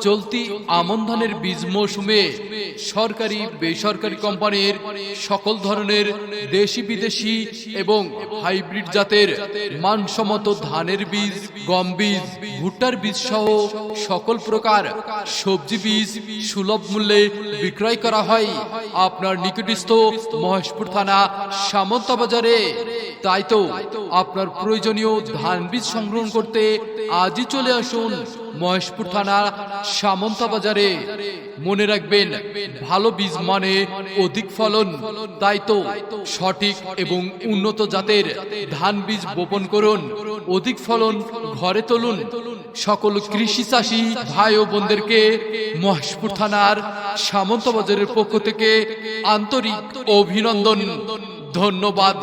চলতি আমন ধানের বীজ মৌসুমে সরকারি, বেসরকারি কোম্পানির সকল ধরনের দেশি বিদেশি এবং হাইব্রিড জাতের মানসম্মত ধানের বীজ, গম বীজ, ভুট্টার বীজ সহ সকল প্রকার সবজি বীজ সুলভ মূল্যে বিক্রয় করা হয়। আপনার নিকটস্থ মহেশপুর থানা সামন্ত বাজারে। তাই তো আপনার প্রয়োজনীয় ধান বীজ সংগ্রহ করতে আজই চলে আসুন মহেশপুর থানা সামন্ত বাজারে। মনে রাখবেন, ভালো বীজ মানে অধিক ফলন। তাই তো সঠিক এবং উন্নত জাতের ধান বীজ বপন করুন। অধিক ফলন ঘরে তুলুন। সকল কৃষি চাষী ভাই ও বোনদেরকে মহেশপুর থানার সামন্ত বাজারের পক্ষ থেকে আন্তরিক অভিনন্দন, ধন্যবাদ।